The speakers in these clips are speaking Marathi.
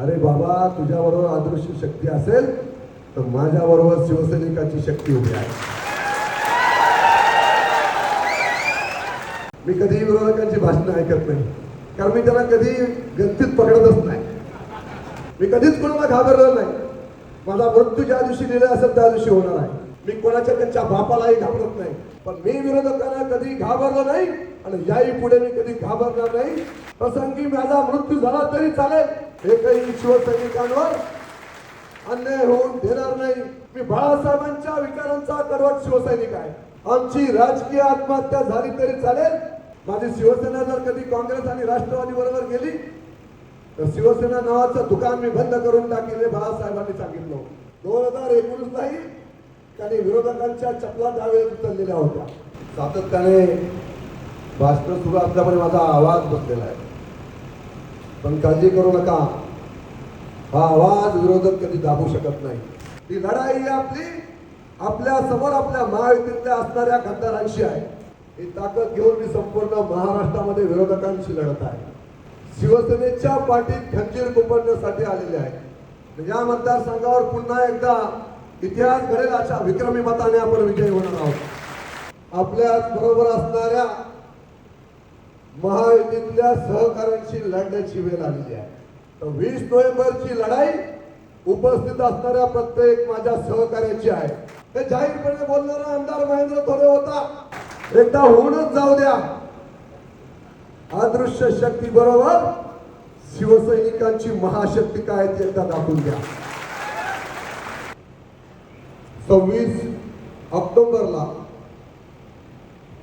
अरे बाबा तुझ्याबरोबर अदृश्य शक्ती असेल तर माझ्याबरोबर शिवसैनिकाची शक्ती उभी आहे. मी कधीही विरोधकांची भाषणं ऐकत नाही कारण मी त्यांना कधी गंतीत पकडतच नाही. मी कधीच कोणाला घाबरलो नाही. माझा मृत्यू ज्या दिवशी लिहिला असेल त्या दिवशी होणार आहे. मी कोणाच्या त्यांच्या बापालाही घाबरत नाही. पण मी विरोधकांना कधी घाबरलो नाही आणि याही पुढे मी कधी घाबरणार नाही. प्रसंगी माझा मृत्यू झाला तरी चालेल. हे काही शिवसैनिकांवर अन्याय होऊन देणार नाही. मी बाळासाहेबांच्या विचारांचा कडवट शिवसैनिक आहे. आमची राजकीय आत्महत्या झाली तरी चालेल. माझी शिवसेना जर कधी काँग्रेस आणि राष्ट्रवादी बरोबर गेली तर शिवसेना नावाचं दुकान मी बंद करून टाकेल हे बाळासाहेबांनी सांगितलं. दोन हजार एकोणीस नाही त्याने विरोधकांच्या चपला त्यावेळेस उचललेल्या होत्या. सातत्याने भाषण सुरू असल्यामुळे माझा आवाज बसलेला आहे. पण काळजी करू नका. हा आवाज विरोधक कधी दाबू शकत नाही. ही लढाई ही आपली आपल्यासमोर आपल्या महायुतीतल्या असणाऱ्या खासदारांशी आहे. ही ताकद घेऊन मी संपूर्ण महाराष्ट्रामध्ये विरोधकांशी लढत आहे. शिवसेनेच्या पाठीत खंजीर कुपडण्यासाठी आलेले आहे. या मतदारसंघावर पुन्हा एकदा इतिहास घडेल अशा विक्रमी मताने आपण विजयी होणार आहोत. आपल्या बरोबर असणाऱ्या महायुतीतल्या सहकाऱ्यांशी लढण्याची वेळ आलेली आहे. तर वीस नोव्हेंबरची लढाई उपस्थित असणाऱ्या प्रत्येक माझ्या सहकार्याची आहे. हे जाहीरपणे बोलणारा आमदार महेंद्र थोरे होता. एकदा होऊनच जाऊ द्या. अदृश्य शक्ती बरोबर शिवसैनिकांची महाशक्ती काय ते एकदा दाखवून द्या. सव्वीस ऑक्टोबरला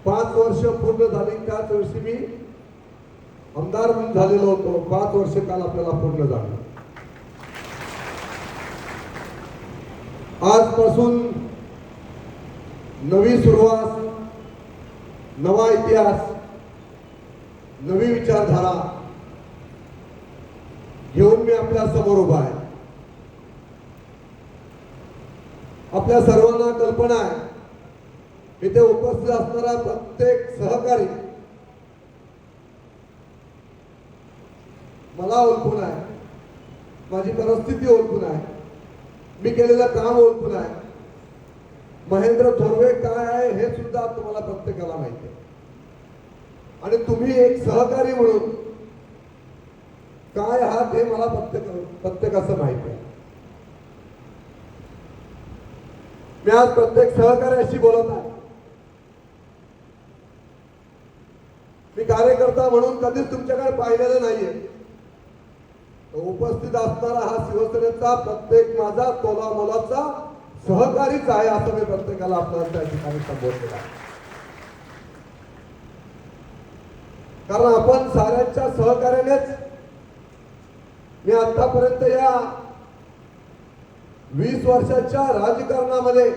पाच वर्ष पूर्ण झाली. त्याच वर्षी मी आमदार म्हणून झालेलो होतो. पाच वर्ष काल आपल्याला पूर्ण झालं. आजपासून नवी सुरुवात नवा इतिहास नवी विचारधारा घेऊन मी आपल्यासमोर उभा आहे. आपल्या सर्वांना कल्पना आहे. इथे उपस्थित असणारा प्रत्येक सहकारी मला ओळखून आहे. माझी परिस्थिती ओळखून आहे. मी केलेलं काम ओळखून आहे. महेंद्र थोरवे काय आहे हे सुद्धा तुम्हाला प्रत्येकाला माहिती आहे. आणि तुम्ही एक सहकारी म्हणून काय आहात हे मला प्रत्येक प्रत्येकाचं माहिती आहे. मी आज प्रत्येक सहकार्याशी बोलत आहे. मी कार्यकर्ता म्हणून कधीच तुमच्याकडे पाहिलेलं नाहीये. उपस्थित असणारा हा शिवसेनेचा प्रत्येक माझा तोला मोलाचा सहकारीच आहे असं मी प्रत्येकाला आपल्याला त्या ठिकाणी संबोधलेलं आहे. कारण आपण साऱ्यांच्या सहकार्यानेच मी आतापर्यंत या वीस वर्षाच्या राजकारणामध्ये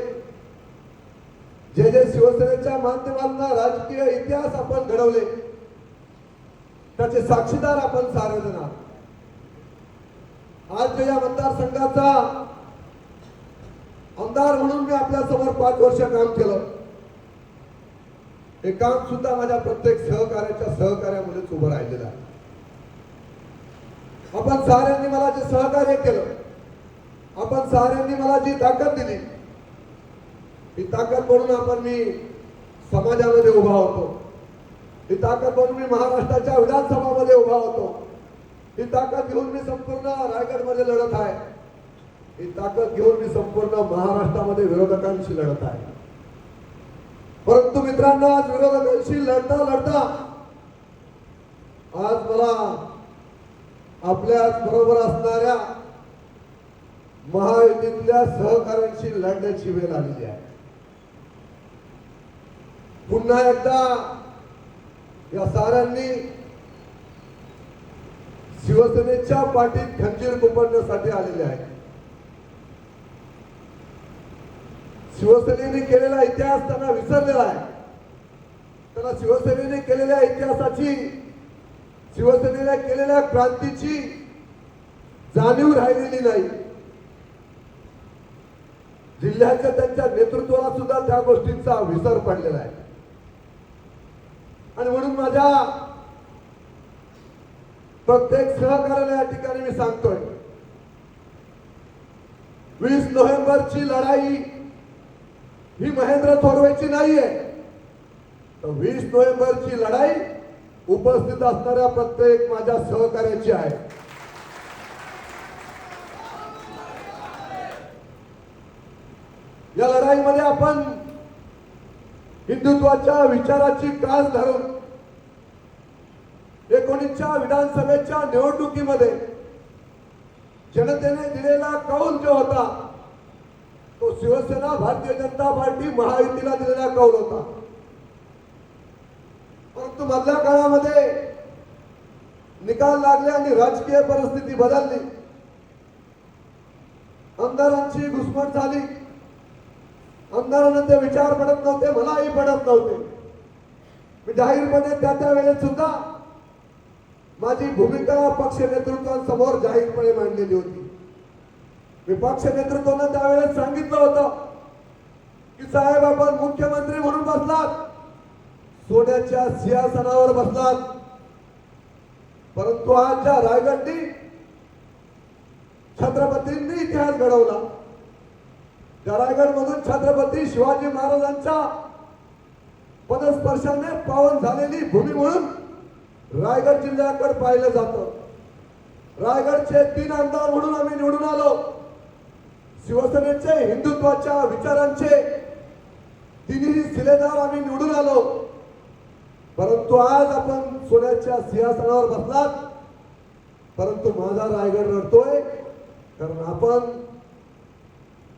जे जे शिवसेनेच्या माध्यमांना राजकीय इतिहास आपण घडवले त्याचे साक्षीदार आपण सार्वजन आहात. आज या मतदारसंघाचा आमदार म्हणून मी आपल्यासमोर पाच वर्ष काम केलं हे काम सुद्धा माझ्या प्रत्येक सहकार्याच्या सहकार्यामध्येच उभं राहिलेलं आहे. आपण साऱ्यांनी मला जे सहकार्य केलं आपण साऱ्यांनी मला जी ताकद दिली ही ताकद म्हणून आपण मी समाजामध्ये उभा होतो. ही ताकद म्हणून मी महाराष्ट्राच्या विधानसभामध्ये उभा होतो. ही ताकद घेऊन मी संपूर्ण रायगडमध्ये लढत आहे. ही ताकद घेऊन मी संपूर्ण महाराष्ट्रामध्ये विरोधकांशी लढत आहे. परंतु मित्रांनो आज विरोधकांशी लढता लढता आज मला आपल्या बरोबर असणाऱ्या महायुतीतल्या सहकाऱ्यांशी लढण्याची वेळ आलेली आहे. पुन्हा एकदा या साऱ्यांनी शिवसेनेच्या पाठीत खंजीर कुंपडण्यासाठी आलेले आहेत. शिवसेनेने केलेला इतिहास त्यांना विसरलेला आहे. त्यांना शिवसेनेने केलेल्या इतिहासाची शिवसेनेला केलेल्या क्रांतीची जाणीव राहिलेली नाही. जिल्ह्याच्या त्यांच्या नेतृत्वाला सुद्धा त्या गोष्टींचा विसर पडलेला आहे. आणि म्हणून माझ्या प्रत्येक सहकार्याला या ठिकाणी मी सांगतोय वीस नोव्हेंबरची लढाई ही महेंद्र थोरवेची नाहीये. तर वीस नोव्हेंबरची लढाई उपस्थित असणाऱ्या प्रत्येक माझ्या सहकार्याची आहे या लढाईमध्ये आपण हिंदुत्वाच्या विचाराची कास धरून एकोणीसच्या विधानसभेच्या निवडणुकीमध्ये जनतेने दिलेला कौल जो होता तो शिवसेना भारतीय जनता पार्टी महायुतीला दिलेला कौल होता. परंतु मधल्या काळामध्ये निकाल लागले आणि राजकीय परिस्थिती बदलली. आमदारांची घुसमट झाली. आमदारांना ते विचार पडत नव्हते मलाही पडत नव्हते. मी जाहीरपणे त्या त्या वेळेत सुद्धा माझी भूमिका पक्ष नेतृत्वांसमोर जाहीरपणे मांडलेली होती. मी पक्ष नेतृत्वानं त्यावेळेस सांगितलं होतं की साहेब आपण मुख्यमंत्री म्हणून बसलात. सोन्याच्या सिंहासनावर बसलात. परंतु आजच्या रायगडनी छत्रपतींनी इतिहास घडवला त्या रायगड मधून छत्रपती शिवाजी महाराजांच्या पदस्पर्शाने पावन झालेली भूमी म्हणून रायगड जिल्ह्याकडे पाहिलं जातं. रायगडचे तीन आमदार म्हणून आम्ही निवडून आलो. शिवसेनेचे हिंदुत्वाच्या विचारांचे तिन्ही शिलेदार आम्ही निवडून आलो. परंतु आज आपण सोन्याच्या सिंहासनावर बसलात. परंतु माझा रायगड रडतोय. कारण आपण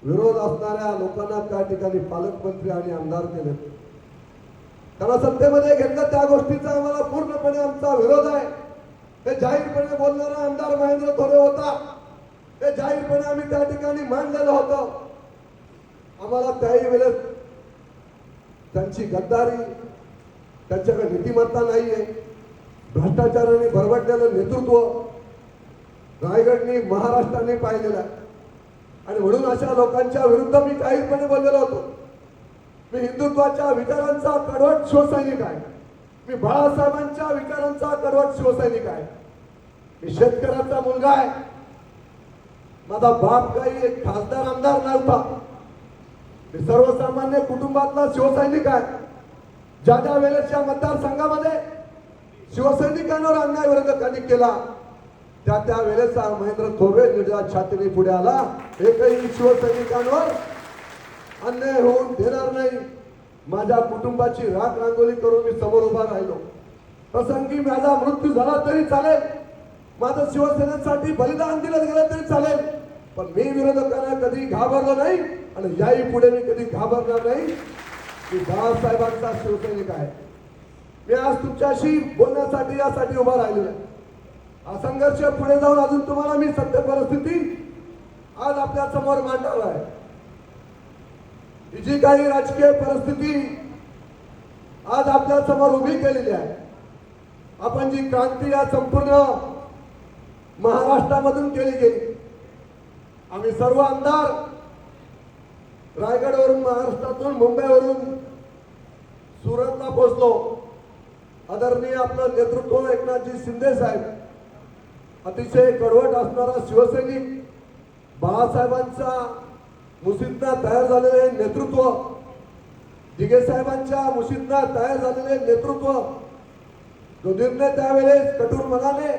विरोध असणाऱ्या लोकांना त्या ठिकाणी पालकमंत्री आणि आमदार केले. त्याला सत्तेमध्ये घेतलं त्या गोष्टीचा आम्हाला पूर्णपणे आमचा विरोध आहे. हे जाहीरपणे बोलणारा आमदार महेंद्र थोरे होता. हे जाहीरपणे आम्ही त्या ठिकाणी मांडलेलं होतं. आम्हाला त्याही वेळेस त्यांची गद्दारी त्यांच्याकडे नीतिमत्ता नाहीये. भ्रष्टाचाराने भरभटलेलं नेतृत्व रायगडनी महाराष्ट्राने पाहिलेलं आहे. आणि म्हणून अशा लोकांच्या विरुद्ध मी काहीपणे बोललेलो होतो. मी हिंदुत्वाच्या विचारांचा कडवट शिवसैनिक आहे. मी बाळासाहेबांच्या विचारांचा कडवट शिवसैनिक आहे. मी शेतकऱ्याचा मुलगा आहे. माझा बाप काही एक खासदार आमदार नव्हता. मी सर्वसामान्य कुटुंबातला शिवसैनिक आहे. ज्या ज्या वेळेसच्या मतदारसंघामध्ये शिवसैनिकांवर अन्याय विरोधकांनी केला त्या त्या वेळेचा महेंद्र थोबे निर्जा छातीने पुढे आला. एकही शिवसैनिकांवर अन्याय होऊन देणार नाही. माझ्या कुटुंबाची राख रांगोळी करून मी समोर उभा राहिलो. प्रसंगी माझा मृत्यू झाला तरी चालेल. माझं शिवसेनेसाठी बलिदान दिलं गेलं तरी चालेल. पण मी विरोधकांना कधी घाबरलो नाही आणि याही पुढे मी कधी घाबरणार नाही. की बाळासाहेबांचा शिवसैनिक आहे. मी आज तुमच्याशी बोलण्यासाठी यासाठी उभा राहिलो आहे. हा संघर्ष पुढे जाऊन अजून तुम्हाला मी सत्य परिस्थिती आज आपल्यासमोर मांडणार आहे. ही जी काही राजकीय परिस्थिती आज आपल्यासमोर उभी केलेली आहे आपण जी क्रांती या संपूर्ण महाराष्ट्रामधून केली गेली आम्ही सर्व आमदार रायगडवरून महाराष्ट्रातून मुंबईवरून सुरतला पोहोचलो. आदरणीय आपलं नेतृत्व एकनाथजी शिंदे साहेब अतिशय कडवट असणारा शिवसैनिक बाळासाहेबांचा मुसीतना तयार झालेले नेतृत्व दिगेसाहेबांच्या साहेबांच्या तयार झालेले नेतृत्व जो निर्णय त्यावेळेस कठोर मनाने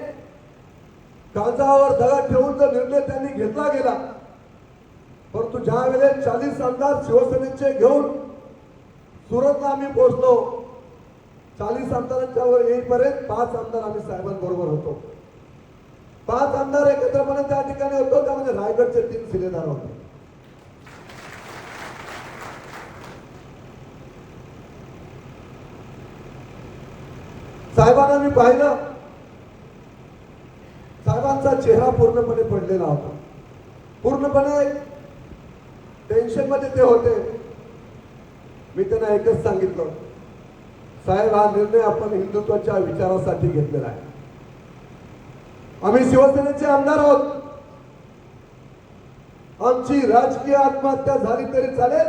काळजावर दगड ठेवून जो निर्णय त्यांनी घेतला गेला परंतु ज्या वेळेस चाळीस आमदार शिवसेनेचे घेऊन सुरतला आम्ही पोहोचलो चाळीस आमदारांच्या वर येईपर्यंत पाच आमदार आम्ही साहेबांबरोबर होतो. पाच आमदार एकत्रपणे त्या ठिकाणी होतो त्यामध्ये रायगडचे तीन शिलेदार होते. साहेबांना मी पाहिलं. साहेबांचा चेहरा पूर्णपणे पडलेला होता. पूर्णपणे टेन्शनमध्ये ते होते. मी त्यांना एकच सांगितलं. साहेब हा निर्णय आपण हिंदुत्वाच्या विचारासाठी घेतलेला आहे. आम्ही शिवसेनेचे आमदार आहोत. आमची राजकीय आत्महत्या झाली तरी चालेल.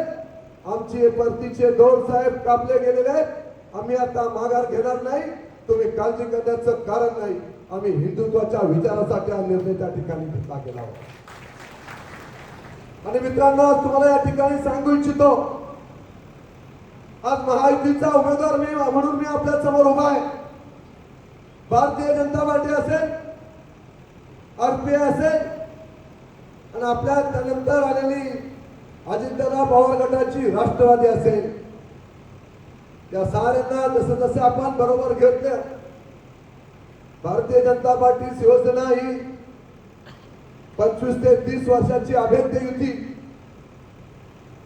आमचे परतीचे दोन साहेब कापले गेलेले आहेत. आम्ही आता माघार घेणार नाही. तुम्ही काळजी करण्याचं कारण नाही. आम्ही हिंदुत्वाच्या विचारासाठी हा निर्णय त्या ठिकाणी घेतला गेला होता. आणि मित्रांनो आज तुम्हाला या ठिकाणी सांगू इच्छितो. आज महायुतीचा उमेदवार मी म्हणून मी आपल्यासमोर उभा आहे. भारतीय जनता पार्टी असेल आरपीआय असेल आणि आपल्या त्यानंतर आलेली अजिंक्यदा पवार गटाची राष्ट्रवादी असेल. त्या साऱ्यांना जसं जसं आपण बरोबर घेतलं भारतीय जनता पार्टी शिवसेना ही पंचवीस ते तीस वर्षाची अभेद्य युती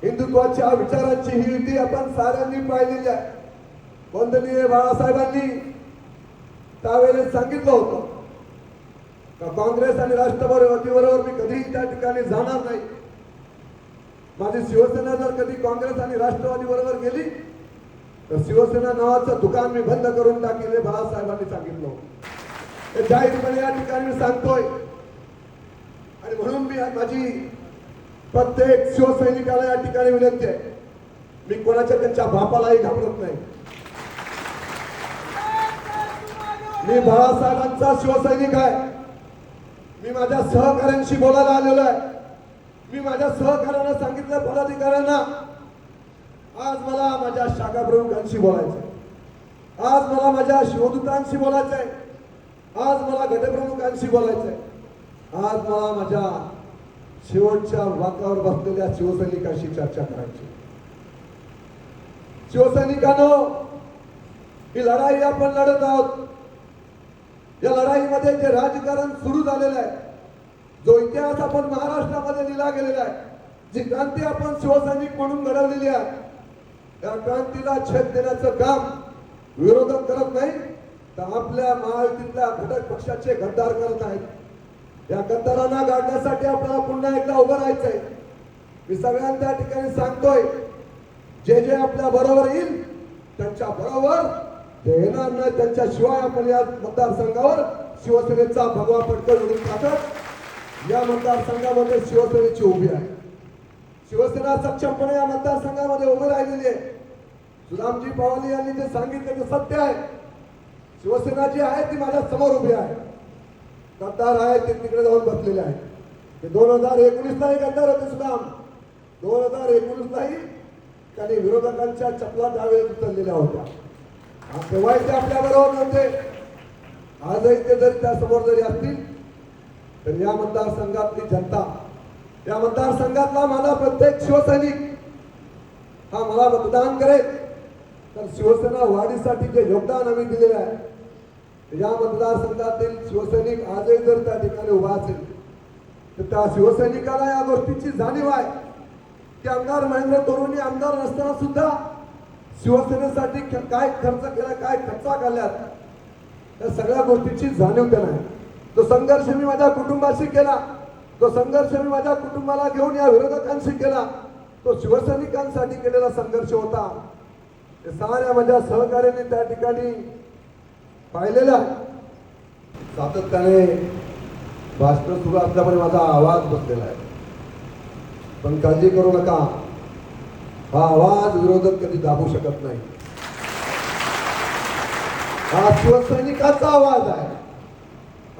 हिंदुत्वाच्या विचारांची ही युती आपण साऱ्यांनी पाहिलेली आहे. वंदनीय बाळासाहेबांनी त्यावेळेस सांगितलं होतं का काँग्रेस आणि राष्ट्रवादी बरोबर मी कधीही त्या ठिकाणी जाणार नाही. माझी शिवसेना जर कधी काँग्रेस आणि राष्ट्रवादी बरोबर गेली तर शिवसेना नावाचं दुकान मी बंद करून टाकेल हे बाळासाहेबांनी सांगितलं हे जाहीरपणे या ठिकाणी मी सांगतोय. आणि म्हणून मी माझी प्रत्येक शिवसैनिकाला या ठिकाणी विनंती आहे. मी कोणाच्या त्यांच्या बापालाही घाबरत नाही. मी बाळासाहेबांचा शिवसैनिक आहे. मी माझ्या सहकाऱ्यांशी बोलायला आलेलो आहे. मी माझ्या सहकाऱ्यांना सांगितलं पदाधिकाऱ्यांना आज मला माझ्या शाखा प्रमुखांशी बोलायचं आज मला माझ्या शिवदूतांशी बोलायचं आहे आज मला गटप्रमुखांशी बोलायचं आहे आज मला माझ्या शेवटच्या वाकावर बसलेल्या शिवसैनिकांशी चर्चा करायची. शिवसैनिकांनो ही लढाई आपण लढत आहोत. या लढाईमध्ये जे राजकारण सुरू झालेलं आहे जो इतिहास आपण महाराष्ट्रामध्ये लिहिला गेलेला आहे जी क्रांती आपण शिवसैनिक म्हणून घडवलेली आहे त्या क्रांतीला छेद देण्याचं काम विरोधक करत नाही तर आपल्या महायुतीतल्या घटक पक्षाचे गद्दार करत आहेत. या गद्दारांना गाडण्यासाठी आपल्याला पुन्हा एकदा उभं राहायचंय. मी सगळ्यांना त्या ठिकाणी सांगतोय जे जे आपल्या बरोबर येईल त्यांच्या बरोबर ते येणार नाही. त्यांच्याशिवाय आपण या मतदारसंघावर शिवसेनेचा भगवा पटकर उडून टाकत या मतदारसंघामध्ये शिवसेनेची उभी आहे. शिवसेना सक्षमपणे या मतदारसंघामध्ये उभी राहिलेली आहे. सुदामजी पवाली यांनी जे सांगितलं ते सत्य आहे. शिवसेना जी आहे ती माझ्यासमोर उभी आहे. गद्दार आहे ते तिकडे जाऊन बसलेले आहे ते दोन हजार एकोणीसलाही गद्दार होते सुदाम. दोन हजार एकोणीसलाही त्यांनी विरोधकांच्या चपला त्यावेळेस उचललेल्या होत्या. तेव्हाही ते आपल्या बरोबर नव्हते. आजही ते जरी त्यासमोर जरी असतील तर या मतदारसंघातली जनता या मतदारसंघातला मला प्रत्येक शिवसैनिक हा मला मतदान करेल. तर शिवसेना वाढीसाठी जे योगदान आम्ही दिलेलं आहे या मतदारसंघातील शिवसैनिक आजही जर त्या ठिकाणी उभा असेल तर त्या शिवसैनिकाला या गोष्टीची जाणीव आहे की आमदार महेंद्र तरुणी आमदार नसताना सुद्धा शिवसेनेसाठी काय खर्च केला काय खर्चा काढल्यात या सगळ्या गोष्टीची जाणीव त्यांना आहे. तो संघर्ष मी माझ्या कुटुंबाशी केला तो संघर्ष मी माझ्या कुटुंबाला घेऊन या विरोधकांशी केला तो शिवसैनिकांसाठी केलेला संघर्ष होता. हे साऱ्या माझ्या सहकार्याने त्या ठिकाणी पाहिलेलं आहे सातत्याने भाषण सुरू असल्यामुळे माझा आवाज बसलेला आहे. पण काळजी करू नका. हा आवाज विरोधक कधी दाबू शकत नाही. हा शिवसैनिकाचा आवाज आहे.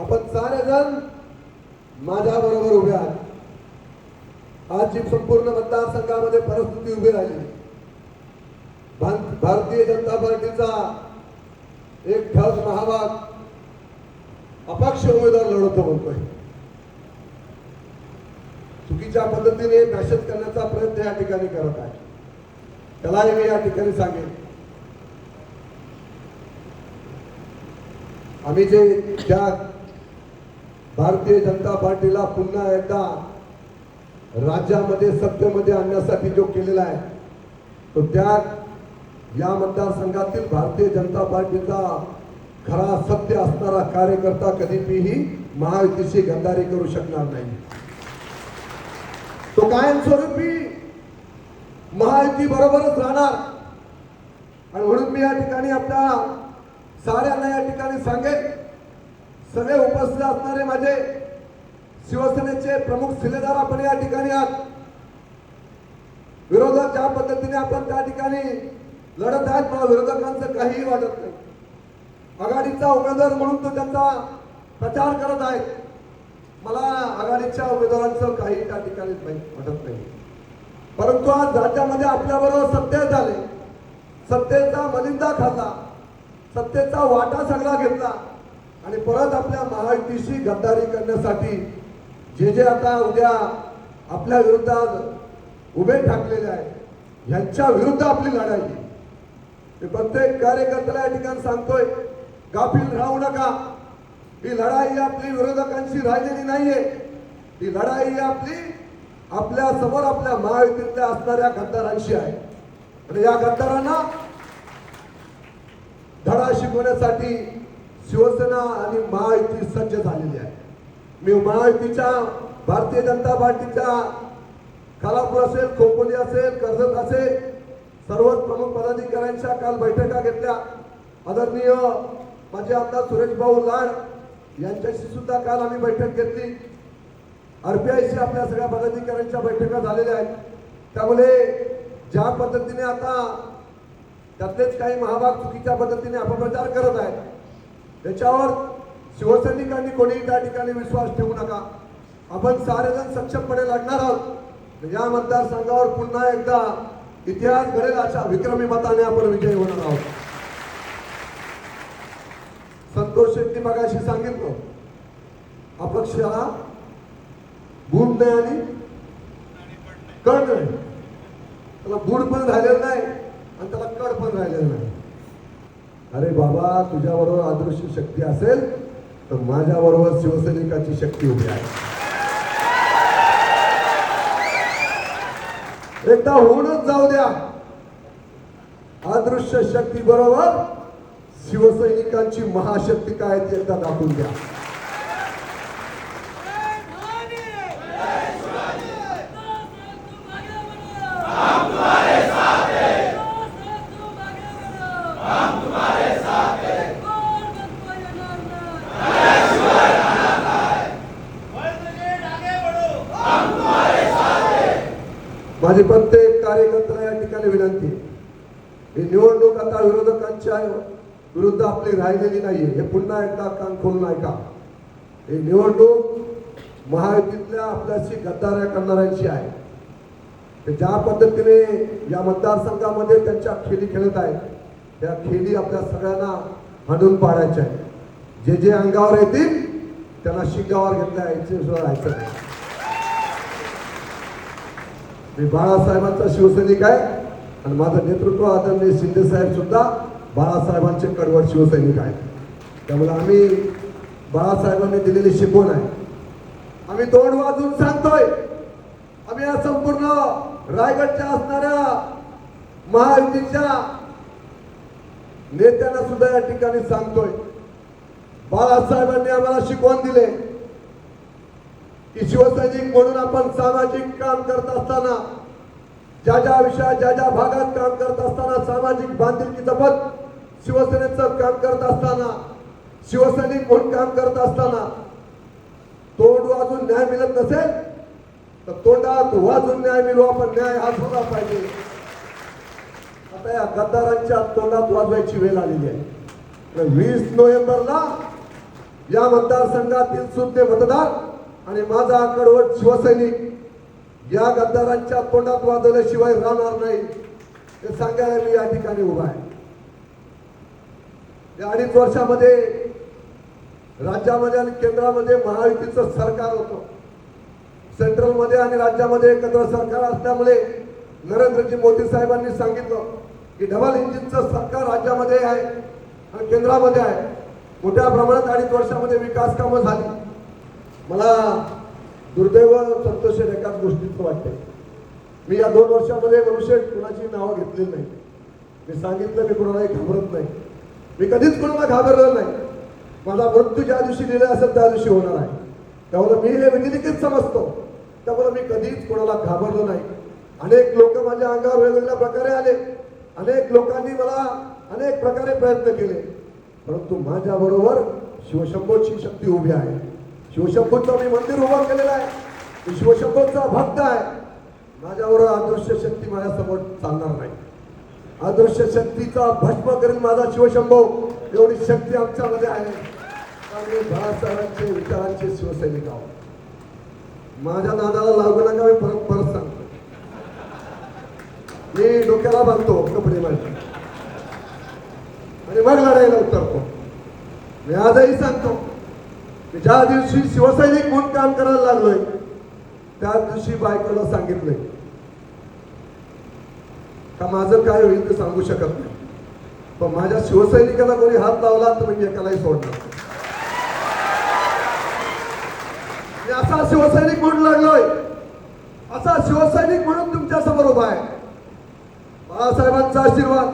आपण सारेजण माझ्या बरोबर उभे आहात. आज जी संपूर्ण मतदारसंघामध्ये परिस्थिती उभी राहिली. भारतीय जनता पार्टीचा एक ठग महाभाग अपक्ष उमेदवार लढवतो म्हणतोय. चुकीच्या पद्धतीने मॅसेज करण्याचा प्रयत्न या ठिकाणी करत आहे. त्यालाही मी या ठिकाणी सांगेन. आम्ही जे त्या भारतीय जनता पार्टीला पुन्हा एकदा राज्यामध्ये सत्तेमध्ये आणण्यासाठी जो केलेला आहे तो त्या या मतदारसंघातील भारतीय जनता पार्टीचा खरा सत्य असणारा कार्यकर्ता कधीही महायुतीशी गद्दारी करू शकणार नाही. तो कायमस्वरूपी महायुती बरोबरच राहणार. आणि म्हणून मी या ठिकाणी आपल्या साऱ्यांना या ठिकाणी सांगेन सगळे उपस्थित असणारे माझे शिवसेनेचे प्रमुख शिलेदार आपण या ठिकाणी आहात. विरोधक ज्या पद्धतीने आपण त्या ठिकाणी लढत आहेत मला विरोधकांचं काहीही वाटत नाही. आघाडीचा उमेदवार म्हणून तो त्यांचा प्रचार करत आहेत. मला आघाडीच्या उमेदवारांचं काही त्या ठिकाणी वाटत नाही. परंतु आज राज्यामध्ये आपल्याबरोबर सत्तेत झाले. सत्तेचा मलिंदा खाल्ला. सत्तेचा वाटा सगळा घेतला. आणि परत आपल्या महायुतीशी गद्दारी करण्यासाठी जे जे आता उद्या आपल्या विरुद्धात उभे ठाकलेले आहेत ह्यांच्या विरुद्ध आपली लढाई मी प्रत्येक कार्यकर्त्याला या ठिकाणी सांगतोय गाफील राहू नका. ही लढाई आपली विरोधकांशी राहिलेली नाहीये. ही लढाई ही आपली आपल्यासमोर आपल्या महायुतीतल्या असणाऱ्या गद्दारांशी आहे. आणि या गद्दारांना धडा शिकवण्यासाठी शिवसेना आणि महायुती सज्ज झालेली आहे. मी महायुतीच्या भारतीय जनता पार्टीच्या खालापूर असेल खोपोली असेल कर्जत असेल सर्वच प्रमुख पदाधिकाऱ्यांच्या काल बैठका घेतल्या. आदरणीय माझे आमदार सुरेश भाऊ लाड यांच्याशी सुद्धा काल आम्ही बैठक घेतली. आरपीआयशी आपल्या सगळ्या पदाधिकाऱ्यांच्या बैठका झालेल्या आहेत. त्यामुळे ज्या पद्धतीने आता त्यातलेच काही महाभाग चुकीच्या पद्धतीने अपप्रचार करत आहेत त्याच्यावर शिवसैनिकांनी कोणीही त्या ठिकाणी विश्वास ठेवू नका. आपण सारेजण सक्षमपणे लढणार आहोत. म्हणजे या मतदारसंघावर पुन्हा एकदा इतिहास घडेल अशा विक्रमी मताने आपण विजयी होणार आहोत. संतोष शेट्टी मगाशी सांगितलं अपक्षाला बूड नाही आणि कड नाही त्याला बूड पण राहिलेलं नाही आणि त्याला कड पण राहिलेलं नाही. अरे बाबा तुझ्याबरोबर अदृश्य शक्ती असेल तर माझ्याबरोबर शिवसैनिकाची शक्ती उभी आहे. एकदा होऊनच जाऊ द्या. अदृश्य शक्ती बरोबर शिवसैनिकांची महाशक्ती काय ते एकदा दाखवून द्या माझी प्रत्येक कार्यकर्त्याला या ठिकाणी विनंती आहे. ही निवडणूक आता विरोधकांच्या विरुद्ध आपली राहिलेली नाहीये हे पुन्हा एकदा कान खोलून ऐका ही निवडणूक महायुतीतल्या आपल्याशी गद्दाऱ्या करणाऱ्यांची आहे. ते ज्या पद्धतीने या मतदारसंघामध्ये त्यांच्या खेळी खेळत आहेत त्या खेळी आपल्या सगळ्यांना हाणून पाडायच्या आहेत. जे जे अंगावर येतील त्यांना शिंगावर घेतल्या यायचे सुद्धा राहायचं नाही. मी बाळासाहेबांचा शिवसैनिक आहे आणि माझं नेतृत्व आदरणीय शिंदे साहेब सुद्धा बाळासाहेबांचे कडवट शिवसैनिक आहेत. त्यामुळे आम्ही बाळासाहेबांनी दिलेली शिकवण आहे. आम्ही तोंड वाजून सांगतोय. आम्ही या संपूर्ण रायगडच्या असणाऱ्या महायुतीच्या नेत्यांना सुद्धा या ठिकाणी सांगतोय. बाळासाहेबांनी आम्हाला शिकवण दिले. की शिवसैनिक म्हणून आपण सामाजिक काम करत असताना ज्या ज्या विषयात ज्या ज्या भागात काम करत असताना सामाजिक बांधिलकी जपत शिवसेनेचं काम करत असताना शिवसैनिक म्हणून काम करत असताना तोंड वाजून न्याय मिळत नसेल तर तोंडात वाजून न्याय मिळू आपण न्याय हा होता पाहिजे. आता या गद्दारांच्या तोंडात वाजवायची वेळ आलेली आहे. तर वीस नोव्हेंबरला या मतदारसंघातील सुज्ञ मतदार आणि माझा कडवट शिवसैनिक या गद्दारांच्या तोंडात वाजवल्याशिवाय राहणार नाही. हे सांगायला मी या ठिकाणी उभा आहे. या अडीच वर्षामध्ये राज्यामध्ये आणि केंद्रामध्ये महायुतीचं सरकार होतं. सेंट्रलमध्ये आणि राज्यामध्ये एकत्र सरकार असल्यामुळे नरेंद्रजी मोदी साहेबांनी सांगितलं की डबल इंजिनचं सरकार राज्यामध्ये आहे आणि केंद्रामध्ये आहे. मोठ्या प्रमाणात अडीच वर्षामध्ये विकास कामं झाली. मला दुर्दैव संतोष एकाच गोष्टीचं वाटते मी या दोन वर्षामध्ये मनुष्य कुणाची नावं घेतलेली नाही मी सांगितलं मी कुणालाही घाबरत नाही. मी कधीच कुणाला घाबरलं नाही. माझा मृत्यू ज्या दिवशी लिहिला असेल त्या दिवशी होणार आहे. त्यामुळे मी हे विधिलिखित समजतो. त्यामुळे मी कधीच कोणाला घाबरलो नाही. अनेक लोक माझ्या अंगावर वेगवेगळ्या प्रकारे आले. अनेक लोकांनी मला अनेक प्रकारे प्रयत्न केले. परंतु माझ्या बरोबर शिवशंभोची शक्ती उभी आहे. शिवशंभूचं मी मंदिर उभं केलेलं आहे. मी शिवशंभूचा भक्त आहे. माझ्याबरोबर अदृश्य शक्ती माझ्यासमोर चालणार नाही. अदृश्य शक्तीचा भस्म करेल माझा शिवशंभो एवढी शक्ती आमच्यामध्ये आहे. आम्ही बाळासाहेबांचे विचारांचे शिवसैनिक आहोत. माझ्या नादाला लागू नका मी परत परत सांगतो. मी डोक्याला बांधतो कपडे माझे. आणि मग लढायला उतरतो. मी आजही सांगतो की ज्या दिवशी शिवसैनिक म्हणून काम करायला लागलोय त्या दिवशी बायकोला सांगितलंय. का माझं काय होईल ते सांगू शकत नाही. पण माझ्या शिवसैनिकाला कोणी हात लावला तर मी एकालाही सोडणार नाही. मी असा शिवसैनिक म्हणून लागलोय. असा शिवसैनिक म्हणून तुमच्यासमोर उभा आहे. बाळासाहेबांचा आशीर्वाद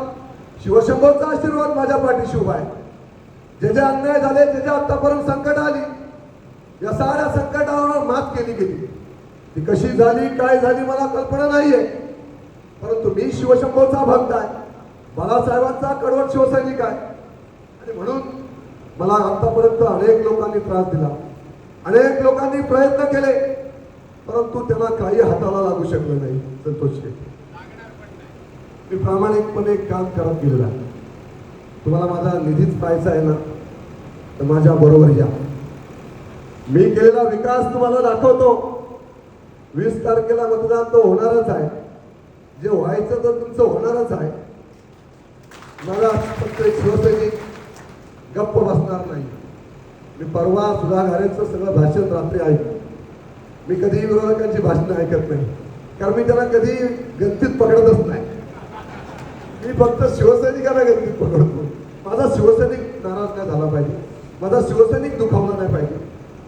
शिवशंभरचा आशीर्वाद माझ्या पाठीशी उभा आहे. जे जे अन्याय झाले जे जे आतापर्यंत संकट आली या साऱ्या संकटावर मात केली गेली. ती कशी झाली काय झाली मला कल्पना नाहीये. परंतु मी शिवशंभोचा भक्त आहे. बाळासाहेबांचा कडवट शिवसैनिक आहे. आणि म्हणून मला आतापर्यंत अनेक लोकांनी त्रास दिला. अनेक लोकांनी प्रयत्न केले परंतु त्यांना काही हाताला लागू शकलं नाही संतोष मी प्रामाणिकपणे काम करत गेलेला तुम्हाला माझा निधीच पाहायचा आहे ना तर माझ्या बरोबर या. मी केलेला विकास तुम्हाला दाखवतो. वीस तारखेला मतदान तो होणारच आहे. जे व्हायचं तर तुमचं होणारच आहे. मला फक्त शिवसैनिक गप्प बसणार नाही. मी परवा सुधा घारेचं सगळं भाषण रात्री ऐकलं. मी कधीही विरोधकांची भाषणं ऐकत नाही. कारण मी त्यांना कधी गंतीत पकडतच नाही. मी फक्त शिवसैनिकांना गंतीत पकडतो. माझा शिवसैनिक नाराज नाही झाला पाहिजे. माझा शिवसैनिक दुखावला नाही पाहिजे.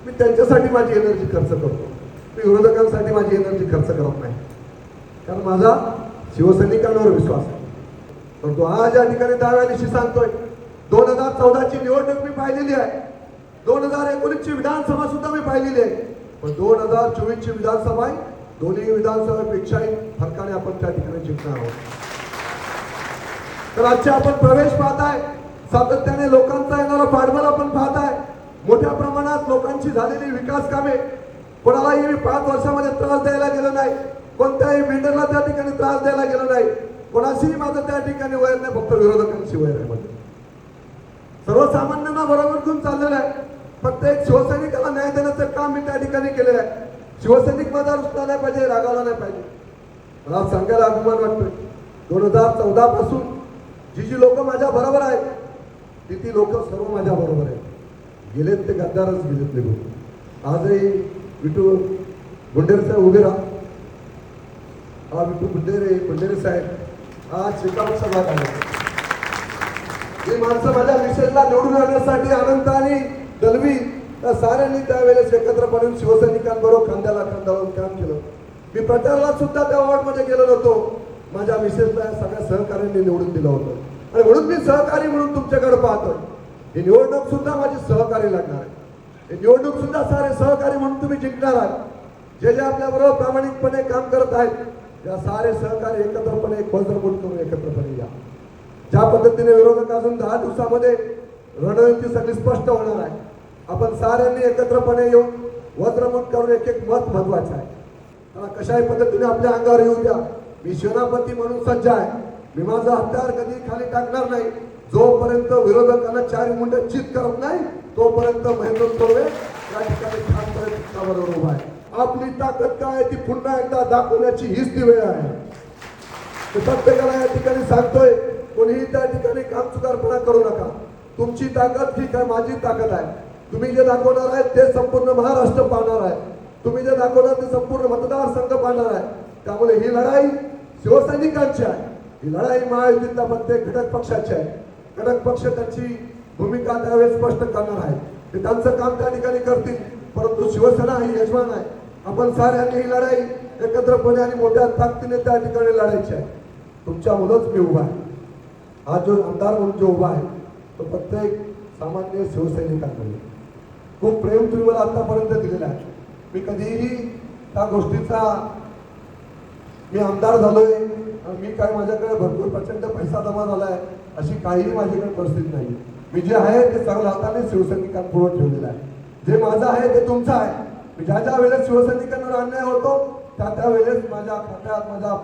मी त्यांच्यासाठी माझी एनर्जी खर्च करतो. मी विरोधकांसाठी माझी एनर्जी खर्च करत नाही. कारण माझा शिवसैनिकांवर विश्वास आहे. परंतु आज या ठिकाणी दहाव्या दिवशी सांगतोय दोन हजार चौदाची निवडणूक मी पाहिलेली आहे. दोन हजार एकोणीसची विधानसभा सुद्धा मी पाहिलेली आहे. पण दोन हजार चोवीसची विधानसभा आहे. दोन्ही विधानसभेपेक्षाही फरकाने आपण त्या ठिकाणी जिंकणार आहोत. तर आजचे आपण प्रवेश पाहताय. सातत्याने लोकांचा येणारा पाठबळ आपण पाहताय. मोठ्या प्रमाणात लोकांची झालेली विकास कामे. कोणालाही मी पाच वर्षामध्ये त्रास द्यायला गेलो नाही. कोणत्याही बिल्डरला त्या ठिकाणी त्रास द्यायला गेलो नाही. कोणाशीही माझं त्या ठिकाणी वैर नाही फक्त विरोधकांशी वैर आहे सर्वसामान्यांना बरोबर घेऊन चाललेलं आहे. फक्त एक शिवसैनिकाला न्याय देण्याचं काम मी त्या ठिकाणी केलेलं आहे. शिवसैनिक माझा रुसला नाही पाहिजे रागावला नाही पाहिजे. मला सांगायला अभिमान वाटतोय. दोन हजार चौदा पासून जी जी लोक माझ्या बरोबर आहेत ती ती लोक सर्व माझ्या बरोबर आहेत. गेलेत ते गद्दारच गेलेत निघून. आजही विठू गुंडेर साहेब उभे राहा. हा विठू गुंडेरे गुंडेरे साहेब. हा शिकाऊ सभा झाले ही माणसं माझ्या मिशनला निवडून आणण्यासाठी अनंत आणि दलवी त्या साऱ्यांनी त्यावेळेस एकत्रपणे शिवसैनिकांबरोबर खांद्याला खांदा लावून काम केलं. मी प्रचाराला सुद्धा त्या वॉर्डमध्ये गेलो नव्हतो. माझ्या मिसेसला सगळ्या सहकार्यांनी निवडून दिलं होतं. आणि म्हणून मी सहकारी म्हणून तुमच्याकडे पाहतोय. ही निवडणूक सुद्धा माझी सहकारी लागणार आहे. ही निवडणूक सुद्धा सारे सहकारी म्हणून तुम्ही जिंकणार आहात. जे जे आपल्याबरोबर प्रामाणिकपणे काम करत आहेत त्या सारे सहकारी एकत्रपणे एक करून एकत्रपणे या. ज्या पद्धतीने विरोधक अजून दहा दिवसामध्ये रणनीती सगळी स्पष्ट होणार आहे. आपण साऱ्यांनी एकत्रपणे येऊन वज्रमुट करून एक एक मत महत्वाचं आहे. मला कशाही पद्धतीने आपल्या अंगावर येऊ द्या. मी सेनापती म्हणून सज्ज आहे. मी माझा हत्यार कधी खाली टाकणार नाही. जोपर्यंत विरोधकांना चार मुंड चित करत नाही तोपर्यंत महेंद्र तोरवे या ठिकाणी ठामपर्यंत उभा आहे. आपली ताकद काय आहे ती पुन्हा एकदा दाखवण्याची हीच ती वेळ आहे. प्रत्येकाला या ठिकाणी सांगतोय कोणीही त्या ठिकाणी काम चुकारपणा करू नका. तुमची ताकद ठीक आहे माझी ताकद आहे. तुम्ही जे दाखवणार आहे ते संपूर्ण महाराष्ट्र पाहणार आहे. तुम्ही जे दाखवणार ते संपूर्ण मतदारसंघ पाहणार आहे. त्यामुळे ही लढाई शिवसैनिकांची आहे. ही लढाई महायुतीतल्या प्रत्येक घटक पक्षाची आहे. घटक पक्ष त्यांची भूमिका त्यावेळेस स्पष्ट करणार आहे. ते त्यांचं काम त्या ठिकाणी करतील परंतु शिवसेना ही यजमान आहे. आपण साऱ्यांनी ही लढाई एकत्रपणे आणि मोठ्या ताकदीने त्या ठिकाणी लढायची आहे. तुमच्यामुळंच मी उभा आहे. हा जो आमदार म्हणून जो उभा आहे तो प्रत्येक सामान्य शिवसैनिकांमध्ये खूप प्रेम तुम्ही मला आतापर्यंत दिलेला आहे. मी कधीही त्या गोष्टीचा मी आमदार झालोय आणि मी काय माझ्याकडे भरपूर प्रचंड पैसा जमा झालाय अशी काहीही माझ्याकडे परिस्थिती नाही. मी जे आहे ते सर्व हाताने शिवसैनिकांपुढे ठेवलेलं आहे. जे माझं आहे ते तुमचं आहे. मी ज्या ज्या वेळेस शिवसैनिकांवर अन्याय होतो त्या त्या वेळेस माझ्या खात्यात माझ्या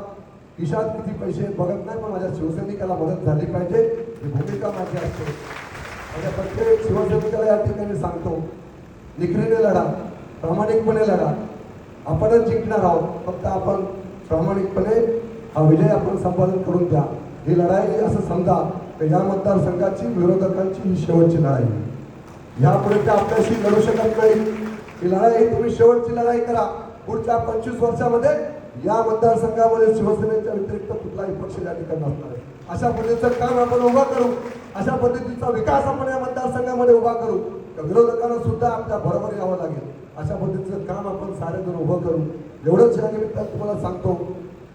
खिशात किती पैसे बघत नाही पण माझ्या शिवसैनिकाला मदत झाली पाहिजे. ही भूमिका माझी असते. माझ्या प्रत्येक शिवसैनिकाला या ठिकाणी सांगतो निखरीने लढा प्रामाणिकपणे लढा. आपणच जिंकणार आहोत फक्त आपण प्रामाणिकपणे हा विजय आपण संपादन करून द्या. ही लढाई असं समजा तर या मतदारसंघाची विरोधकांची ही शेवटची लढाई. आहे. यापुढे ते आपल्याशी लढू शकत नाही. ही लढाई तुम्ही शेवटची लढाई करा. पुढच्या पंचवीस वर्षामध्ये या मतदारसंघामध्ये शिवसेनेच्या व्यतिरिक्त कुठलाही पक्ष या ठिकाणी नसणार आहे. अशा पद्धतीचं काम आपण उभा करू. अशा पद्धतीचा विकास आपण या मतदारसंघामध्ये उभा करू. तर विरोधकांना सुद्धा आपल्या बरोबर यावं लागेल. अशा पद्धतीचं काम आपण सारे जण उभं करू. एवढंच या निमित्तानं तुम्हाला सांगतो.